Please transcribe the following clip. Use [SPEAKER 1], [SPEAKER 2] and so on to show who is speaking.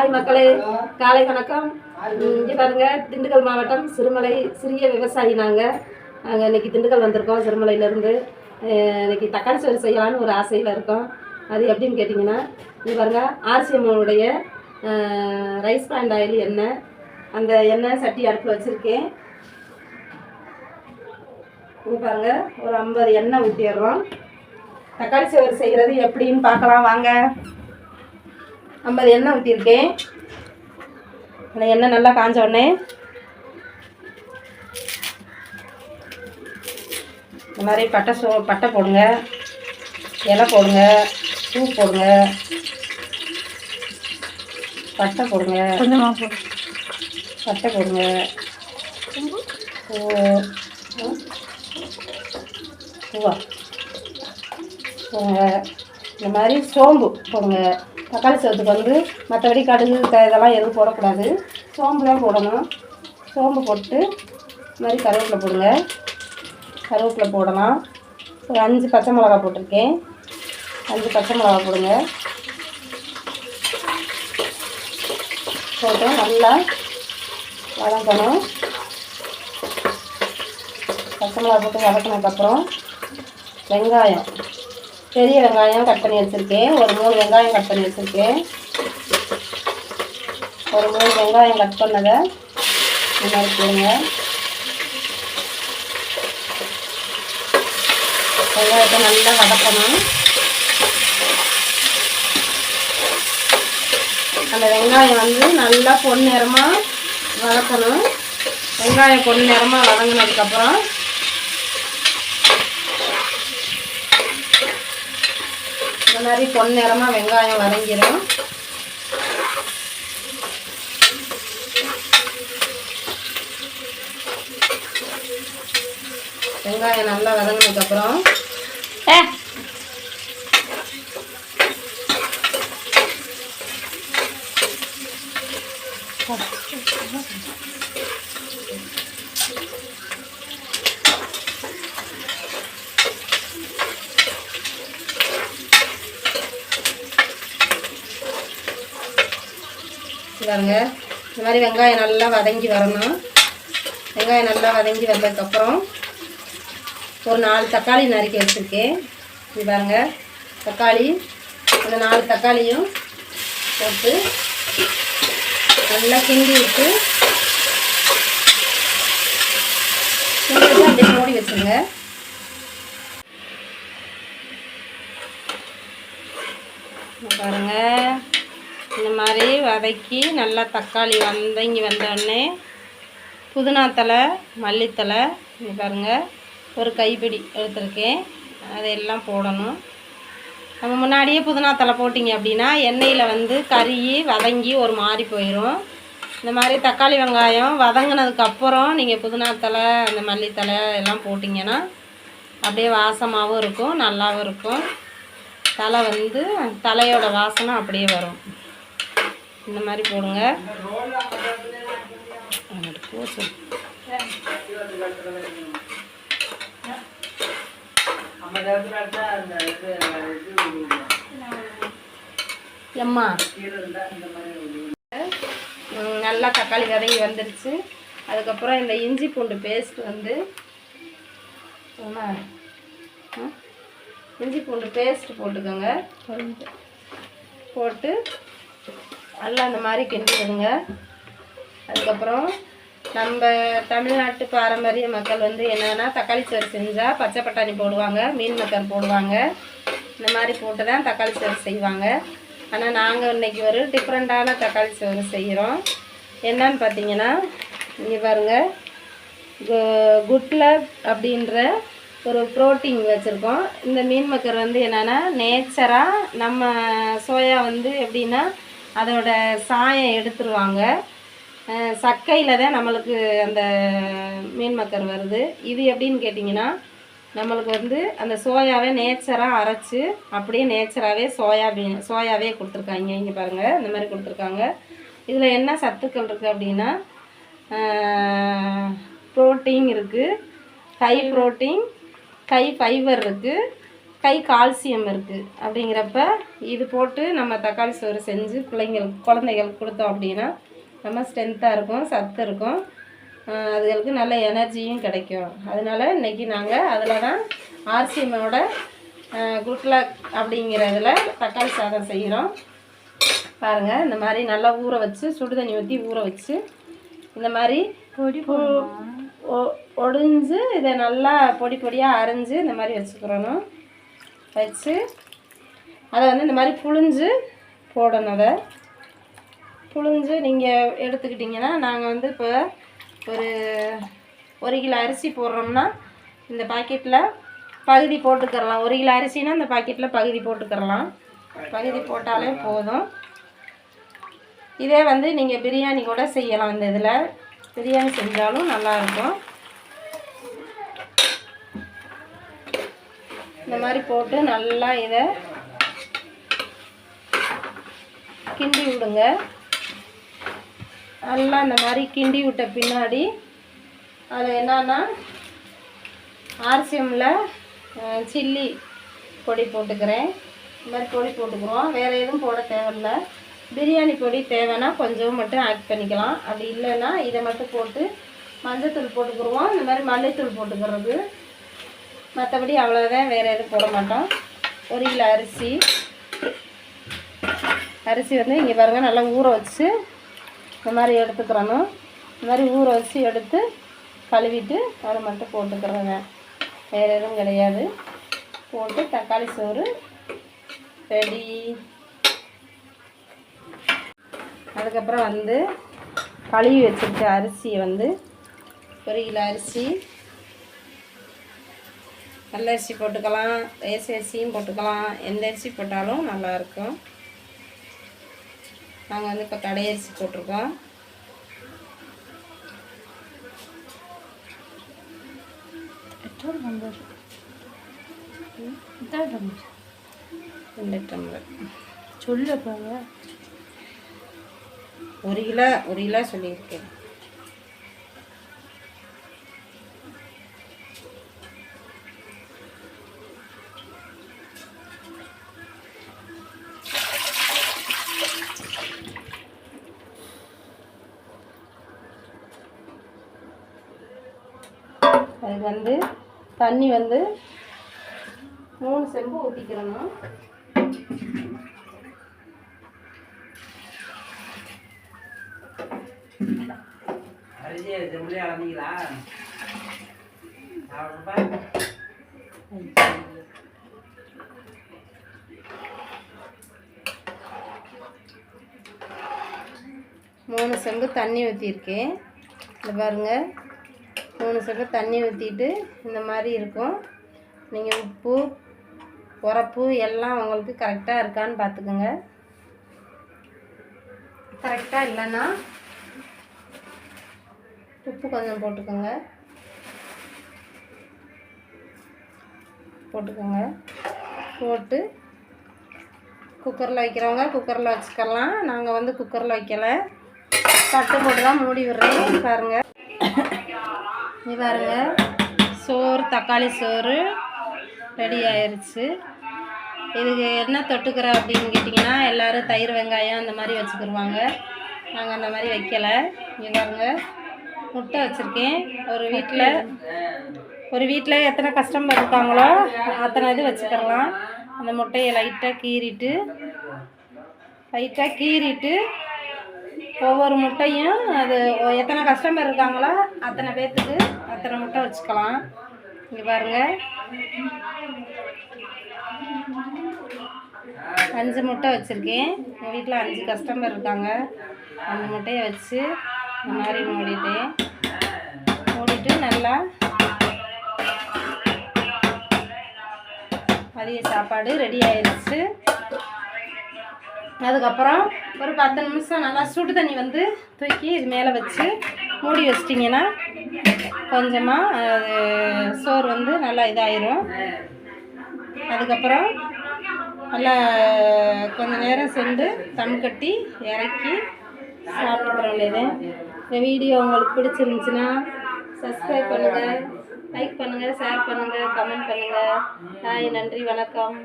[SPEAKER 1] Hi மக்களே காலை வணக்கம். இங்கே பாருங்கள் பாருங்க திண்டுக்கல் மாவட்டம் சிறுமலை சிறிய விவசாயி நாங்கள் நாங்கள் இன்னைக்கு திண்டுக்கல் வந்திருக்கோம் சிறுமலையிலேருந்து. இன்னைக்கு தக்காளி சோறு செய்யலான்னு ஒரு ஆசையில் இருக்கோம். அது எப்படின்னு கேட்டிங்கன்னா இங்கே பாருங்கள் ஆர்சிஎம்முடைய ரைஸ் பிராண்ட் ஆயில் எண்ணெய். அந்த எண்ணெய் சட்டி அடுப்பில் வச்சுருக்கேன். இங்கே பாருங்கள் ஒரு ஐம்பது எண்ணெய் ஊற்றிடுறோம் தக்காளி சோறு செய்கிறது எப்படின்னு பார்க்கலாம் வாங்க. ஐம்பது எண்ணெய் ஊற்றிருக்கேன் அந்த எண்ணெய் நல்லா காஞ்ச உடனே. இந்த மாதிரி பட்டை சோ பட்டை போடுங்க. இலை போடுங்க. பூ போடுங்க. பட்டை போடுங்க.
[SPEAKER 2] கொஞ்சமாக போடு.
[SPEAKER 1] பட்டை போடுங்க. பூவா? போடுங்க. இந்த மாதிரி சோம்பு போடுங்க. தக்காளி சோத்துக்கு வந்து மற்றபடி கடுகு இதெல்லாம் எதுவும் போடக்கூடாது. சோம்பு தான் போடணும். சோம்பு போட்டு இந்த மாதிரி கருவேப்பிலை போடுங்க. கருவேப்பிலை போடலாம். ஒரு அஞ்சு பச்சை மிளகா போட்டிருக்கேன். அஞ்சு பச்சை மிளகா போடுங்க. போட்டு நல்லா வதக்கணும் பச்சை மிளகா போட்டு வதக்கினதுக்கப்புறம் வெங்காயம். பெரிய வெங்காயம் கட் பண்ணி வச்சுருக்கேன். ஒரு மூணு வெங்காயம் கட் பண்ணி வச்சுருக்கேன். ஒரு மூணு வெங்காயம் கட் பண்ணதை இந்த மாதிரி போடுங்க வெங்காயத்தை நல்லா வதக்கணும். அந்த வெங்காயம் வந்து நல்லா பொன் நேரமாக வதக்கணும். வெங்காயம் பொன் நேரமாக வதங்கினதுக்கப்புறம் இந்த மாதிரி பொன்னிறமாக வெங்காயம் வதங்கிடும் வெங்காயம் நல்லா வதங்கினதுக்கப்புறம் பாருங்க. இந்த மாதிரி வெங்காயம் நல்லா வதங்கி வரணும். வெங்காயம் நல்லா வதங்கி வந்ததுக்கப்புறம் ஒரு நாலு தக்காளி நறுக்கி வச்சுருக்கேன். இது பாருங்க. தக்காளி அந்த நாலு தக்காளியும் போட்டு நல்லா கிண்டி விட்டு கிண்டி விட்டு அப்படியே மூடி வச்சுருங்க இங்க பாருங்க இந்த மாதிரி வதக்கி நல்லா தக்காளி வந்தங்கி வந்தோடனே புதினா தலை மல்லித்தலை இது பாருங்கள் ஒரு கைப்பிடி எடுத்திருக்கேன். அதையெல்லாம் போடணும். நம்ம முன்னாடியே புதினா தலை போட்டிங்க அப்படின்னா எண்ணெயில் வந்து கறியி வதங்கி ஒரு மாதிரி போயிடும் இந்த மாதிரி தக்காளி வெங்காயம் வதங்கினதுக்கப்புறம் நீங்கள் புதினா தலை அந்த மல்லித்தலை எல்லாம் போட்டிங்கன்னா அப்படியே வாசமாகவும் இருக்கும் நல்லாவும் இருக்கும். தலை வந்து தலையோட வாசனை அப்படியே வரும். இந்த மாதிரி போடுங்க. எம்மா. நல்லா தக்காளி வதங்கி வந்துருச்சு. அதுக்கப்புறம் இந்த இஞ்சி பூண்டு பேஸ்ட் வந்து இஞ்சி பூண்டு பேஸ்ட் போட்டுக்கோங்க. போட்டு நல்லா அந்த மாதிரி கிண்டிடுங்க அதுக்கப்புறம் நம்ம தமிழ்நாட்டு பாரம்பரிய மக்கள் வந்து என்னென்னா தக்காளி சோறு செஞ்சால் பச்சை பட்டாணி போடுவாங்க மீன் மக்கள் போடுவாங்க. இந்த மாதிரி போட்டு தான் தக்காளி சோறு செய்வாங்க. ஆனால் நாங்கள் இன்னைக்கு ஒரு டிஃப்ரெண்ட்டான தக்காளி சோறு செய்கிறோம் என்னன்னு பார்த்தீங்கன்னா இங்கே பாருங்க. குட்ல அப்படின்ற ஒரு ப்ரோட்டீன் வச்சுருக்கோம். இந்த மீன் மக்கர் வந்து என்னென்னா நேச்சராக நம்ம சோயா வந்து எப்படின்னா அதோட சாயம் எடுத்துருவாங்க. சக்கையில் தான் நம்மளுக்கு அந்த மீன் மக்கர் வருது. இது எப்படின்னு கேட்டிங்கன்னா நம்மளுக்கு வந்து அந்த சோயாவே நேச்சராக அரைச்சி அப்படியே நேச்சராகவே சோயா பீன் சோயாவே கொடுத்துருக்காங்க. இங்கே பாருங்கள் இந்த மாதிரி கொடுத்துருக்காங்க. இதில் என்ன சத்துக்கள் இருக்குது அப்படின்னா ப்ரோட்டீன் இருக்குது ஹை ப்ரோட்டீன் ஹை ஃபைபர் இருக்குது கை கால்சியம் இருக்குது அப்படிங்கிறப்ப இது போட்டு நம்ம தக்காளி சோறு செஞ்சு பிள்ளைங்களுக்கு குழந்தைகளுக்கு கொடுத்தோம் அப்படின்னா நம்ம ஸ்ட்ரென்த்தாக இருக்கும் சத்து இருக்கும். அதுகளுக்கு நல்ல எனர்ஜியும் கிடைக்கும். அதனால இன்னைக்கு நாங்கள் அதில் தான் ஆர்சிஎம்மோட குட்லக் அப்படிங்கிறதுல தக்காளி சாதம் செய்கிறோம் பாருங்கள் இந்த மாதிரி நல்லா ஊற வச்சு சுடு தண்ணி ஊற்றி ஊற வச்சு இந்த மாதிரி பொடி ஒடிஞ்சு இதை நல்லா பொடி பொடியாக அரைஞ்சு இந்த மாதிரி வச்சுக்கிறணும். வச்சு அதை வந்து இந்த மாதிரி புழிஞ்சு போடணும் அதை. புழிஞ்சு நீங்கள் எடுத்துக்கிட்டிங்கன்னா நாங்கள் வந்து இப்போ ஒரு ஒரு கிலோ அரிசி போடுறோம்னா இந்த பாக்கெட்டில் பகுதி போட்டுக்கிறலாம். ஒரு கிலோ அரிசினா இந்த பாக்கெட்டில் பகுதி போட்டுக்கிறலாம். பகுதி போட்டாலே போதும். இதே வந்து நீங்கள் பிரியாணி கூட செய்யலாம் இந்த இதில். பிரியாணி செஞ்சாலும் நல்லாயிருக்கும் இந்த மாதிரி போட்டு நல்லா இதை கிண்டி விடுங்க. நல்லா இந்த மாதிரி கிண்டி விட்ட பின்னாடி அதில் என்னன்னா ஆர்சிஎம்மில் சில்லி பொடி போட்டுக்கிறேன். இந்த மாதிரி பொடி போட்டுக்குறோம். வேறு எதுவும் போட தேவையில்ல. பிரியாணி பொடி தேவைன்னா கொஞ்சம் மட்டும் ஆட் பண்ணிக்கலாம். அப்படி இல்லைன்னா இதை மட்டும் போட்டு மஞ்சத்தூள் போட்டுக்குருவோம். இந்த மாதிரி மல்லித்தூள் போட்டுக்கிறது. மற்றபடி அவ்வளோதான் வேறு எதுவும் போட மாட்டோம். ஒரு கிலோ அரிசி. அரிசி வந்து இங்கே பாருங்கள் நல்லா ஊற வச்சு இந்த மாதிரி எடுத்துக்கிறணும். இந்த மாதிரி ஊற வச்சு எடுத்து கழுவிட்டு அதை மட்டும் போட்டுக்கிறோங்க. வேறு எதுவும் கிடையாது. போட்டு தக்காளி சோறு ரெடி. அதுக்கப்புறம் வந்து கழுவி வச்சுருக்க அரிசியை வந்து ஒரு கிலோ அரிசி நல்ல அரிசி போட்டுக்கலாம் ரேச அரிசியும் போட்டுக்கலாம். எந்த அரிசி போட்டாலும் நல்லாயிருக்கும். நாங்கள் வந்து இப்போ கடை அரிசி போட்டிருக்கோம். ரெண்டு டம்ளர்.
[SPEAKER 2] சொல்லப்பாங்க
[SPEAKER 1] ஒரு கிலோ ஒரு கிலோ சொல்லியிருக்கேன். அதுக்கு வந்து தண்ணி வந்து மூணு செம்பு ஊற்றிக்கிறணும் மூணு செம்பு தண்ணி ஊற்றிருக்கேன் இந்த பாருங்கள் மூணு சொட்டு தண்ணி ஊற்றிட்டு இந்த மாதிரி இருக்கும். நீங்கள் உப்பு உரப்பு எல்லாம் உங்களுக்கு கரெக்டாக இருக்கான்னு பார்த்துக்குங்க கரெக்டாக இல்லைன்னா உப்பு கொஞ்சம் போட்டுக்கோங்க. போட்டுக்கோங்க. போட்டு குக்கரில் வைக்கிறவங்க குக்கரில் வச்சுக்கலாம். நாங்கள் வந்து குக்கரில் வைக்கலை. தட்டு போட்டு தான் மூடி விடுறேன் பாருங்கள் இது பாருங்க. சோறு தக்காளி சோறு ரெடி ஆயிடுச்சு இதுக்கு என்ன தொட்டுக்கிற அப்படின்னு கேட்டிங்கன்னா எல்லோரும் தயிர் வெங்காயம் அந்த மாதிரி வச்சுக்கிருவாங்க. நாங்கள் அந்த மாதிரி வைக்கலை. இது பாருங்க. முட்டை வச்சுருக்கேன். ஒரு வீட்டில் ஒரு வீட்டில் எத்தனை கஸ்டமர் இருக்காங்களோ அத்தனை இது வச்சுக்கிடலாம் அந்த முட்டையை லைட்டாக கீறிட்டு லைட்டாக கீறிட்டு ஒவ்வொரு முட்டையும் அது ஒ- எத்தனை கஸ்டமர் இருக்காங்களோ அத்தனை பேர்த்துக்கு அத்தனை முட்டை வச்சுக்கலாம். இங்கே பாருங்கள் அஞ்சு முட்டை வச்சுருக்கேன். எங்கள் வீட்டில் அஞ்சு கஸ்டமர் இருக்காங்க. அந்த முட்டையை வச்சு இந்த மாதிரி மூடிட்டேன். மூடிட்டு நல்லா மதிய சாப்பாடு ரெடி ஆயிடுச்சு அதுக்கப்புறம் ஒரு பத்து நிமிஷம் நல்லா சுடு தண்ணி வந்து தூக்கி இது மேலே வச்சு மூடி வச்சிட்டிங்கன்னா கொஞ்சமாக அது சோறு வந்து நல்லா இதாயிரும். அதுக்கப்புறம் நல்லா கொஞ்ச நேரம் சென்று தம் கட்டி இறக்கி சாப்பிட்டுக்கிறோம் இது இந்த வீடியோ உங்களுக்கு பிடிச்சிருந்துச்சுன்னா சப்ஸ்கிரைப் பண்ணுங்கள் லைக் பண்ணுங்கள் ஷேர் பண்ணுங்கள் கமெண்ட் பண்ணுங்கள் ஹாய் நன்றி வணக்கம்.